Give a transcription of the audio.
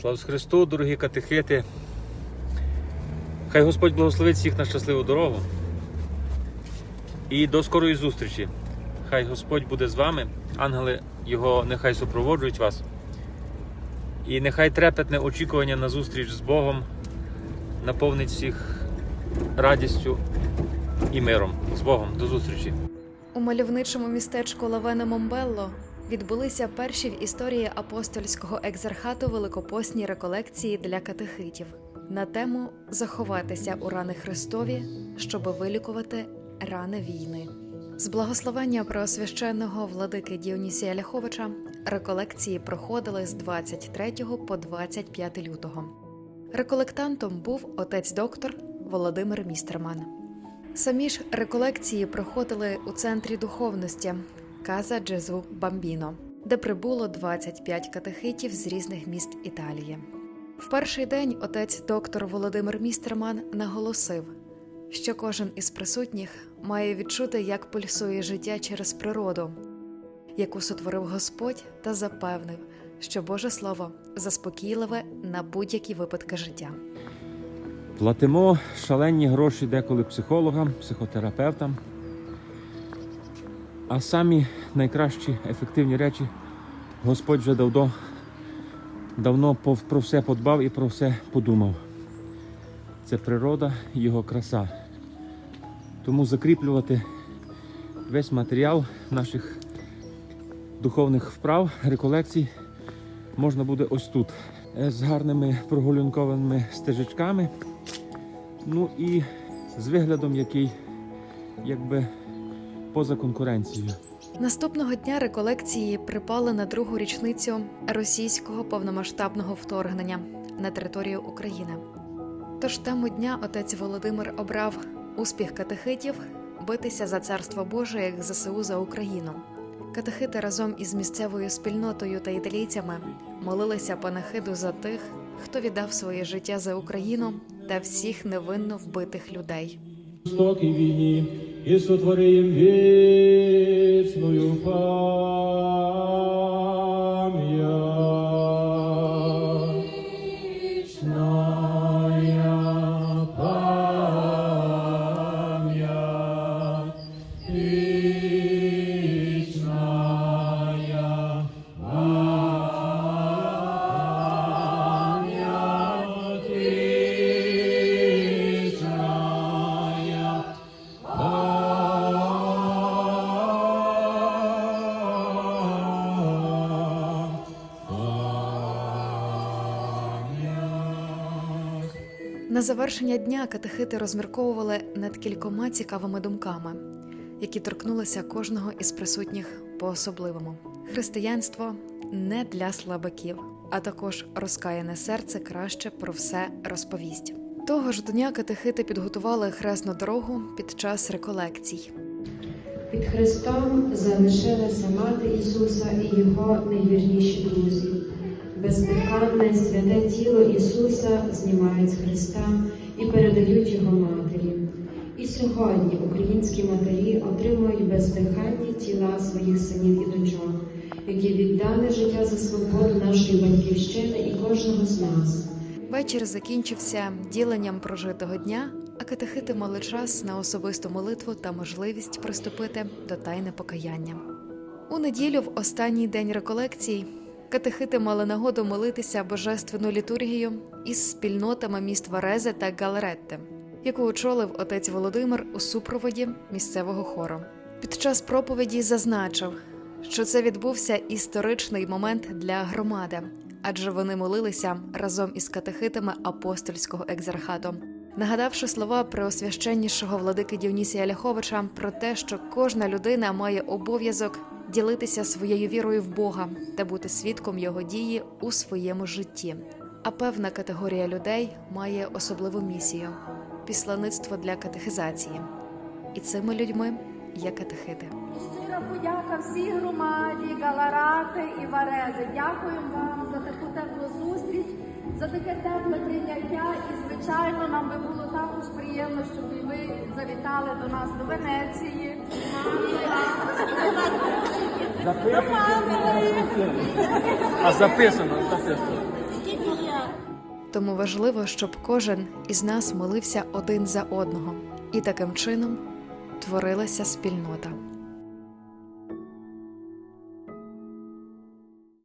Слава Христу, дорогі катехити. Хай Господь благословить всіх на щасливу дорогу. І до скорої зустрічі. Хай Господь буде з вами, ангели Його нехай супроводжують вас. І нехай трепетне очікування на зустріч з Богом наповнить всіх радістю і миром. З Богом. До зустрічі! У мальовничому містечку Лавене Момбелло відбулися перші в історії апостольського екзархату великопосні реколекції для катехитів на тему заховатися у рани Христові, щоби вилікувати рани війни. З благословення преосвященного владики Діонісія Ляховича реколекції проходили з 23 по 25 лютого. Реколектантом був отець доктор Володимир Містерман. Самі ж реколекції проходили у центрі духовності Каза Джезу Бамбіно, де прибуло 25 катехитів з різних міст Італії. В перший день отець доктор Володимир Містерман наголосив, що кожен із присутніх має відчути, як пульсує життя через природу, яку сотворив Господь та запевнив, що Боже Слово заспокійливе на будь-які випадки життя. Платимо шалені гроші деколи психологам, психотерапевтам. А самі найкращі ефективні речі Господь вже давно, давно про все подбав і про все подумав. Це природа і його краса. Тому закріплювати весь матеріал наших духовних вправ, реколекцій можна буде ось тут. Е, З гарними прогулянковими стежечками. Ну і з виглядом, який якби поза конкуренцією. Наступного дня реколекції припали на другу річницю російського повномасштабного вторгнення на територію України. Тож тему дня отець Володимир обрав успіх катехитів битися за царство Боже як ЗСУ за Україну. Катехити разом із місцевою спільнотою та італійцями молилися панахиду за тих, хто віддав своє життя за Україну та всіх невинно вбитих людей. Жорстокій війні і сотвори їм вічною пам'ять. На завершення дня катехити розмірковували над кількома цікавими думками, які торкнулися кожного із присутніх по-особливому. Християнство не для слабаків, а також розкаяне серце краще про все розповість. Того ж дня катехити підготували хресну дорогу під час реколекцій. Під Христом залишилася мати Ісуса і Його найвірніші друзі. Бездиханне святе тіло Ісуса знімають з Христа і передають Його матері. І сьогодні українські матері отримують бездиханні тіла своїх синів і дочок, які віддали життя за свободу нашої батьківщини і кожного з нас. Вечір закінчився діленням прожитого дня, а катехити мали час на особисту молитву та можливість приступити до тайни покаяння. У неділю, в останній день реколекцій, катехити мали нагоду молитися божественну літургію із спільнотами міст Варезе та Галеретте, яку очолив отець Володимир у супроводі місцевого хору. Під час проповіді зазначив, що це відбувся історичний момент для громади, адже вони молилися разом із катехитами апостольського екзархату, нагадавши слова преосвященнішого владики Діонісія Ляховича про те, що кожна людина має обов'язок ділитися своєю вірою в Бога та бути свідком його дії у своєму житті. А певна категорія людей має особливу місію післаництво для катехизації. І цими людьми є катехити. Щира подяка всій громаді, Галарати і Варези. Дякуємо вам за таку теплу зустріч, за таке тепле прийняття. І, звичайно, нам би було також приємно, щоб ви завітали до нас до Венеції. А записано, записано. Тому важливо, щоб кожен із нас молився один за одного, і таким чином творилася спільнота.